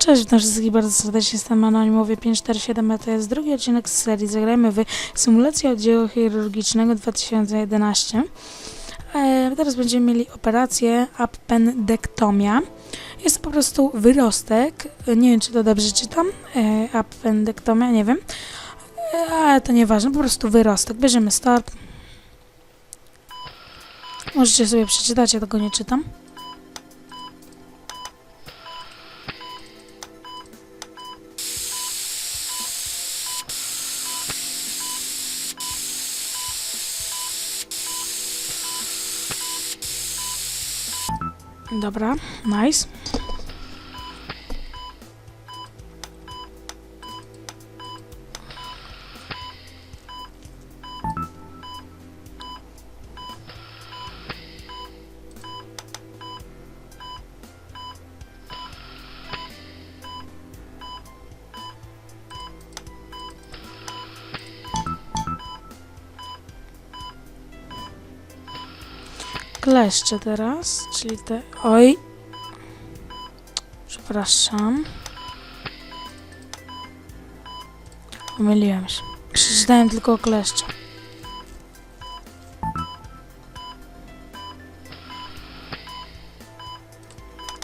Cześć, witam wszystkich bardzo serdecznie, jestem Anonimowie 547, a to jest drugi odcinek z serii Zagrajmy w symulację oddziału chirurgicznego 2011. E, teraz będziemy mieli operację appendektomia. Jest to po prostu wyrostek, nie wiem czy to dobrze czytam, e, appendektomia, nie wiem, e, ale to nieważne, po prostu wyrostek. Bierzemy start. Możecie sobie przeczytać, ja tego nie czytam. Dobra, nice. Kleszcze teraz, czyli te... Oj. Przepraszam. Pomyliłem się. Przeczytałem tylko kleszcze.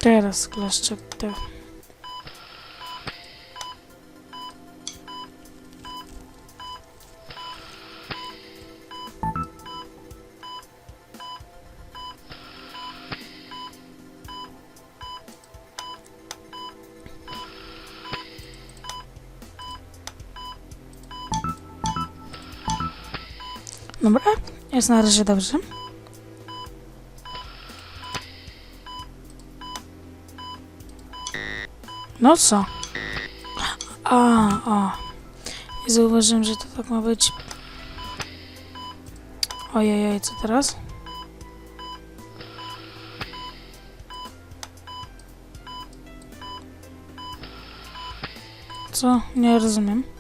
Teraz kleszcze te. Dobra, jest na razie dobrze. No co? A, a. Nie zauważyłem, że to tak ma być. Ojej, co teraz? Co? Nie rozumiem.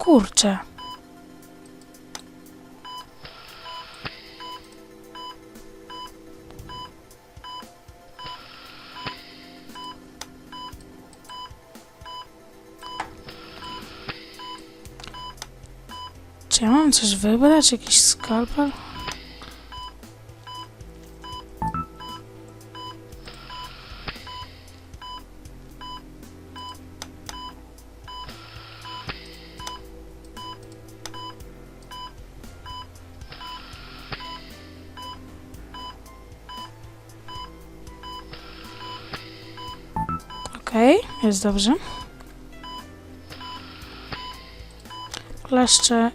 Kurczę. Czy ja mam coś wybrać? Jakiś skalpel? Okej, jest dobrze. Kleszcze.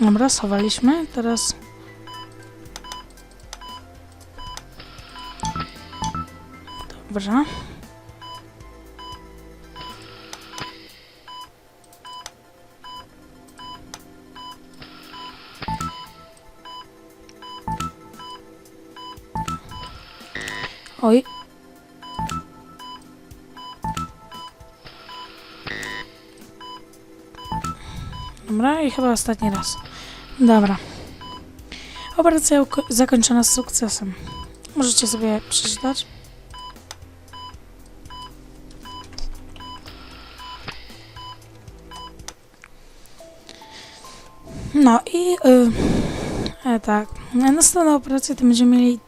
Dobra, schowaliśmy. Teraz. Dobrze. Oj. Dobra, i chyba ostatni raz. Dobra. Operacja zakończona z sukcesem. Możecie sobie przeczytać. No i y, e, tak. Następna operacja to będziemy mieli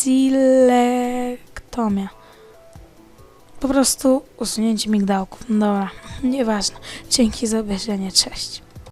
tonsilektomia. Po prostu usunięcie migdałków. Dobra, nieważne. Dzięki za obejrzenie. Cześć.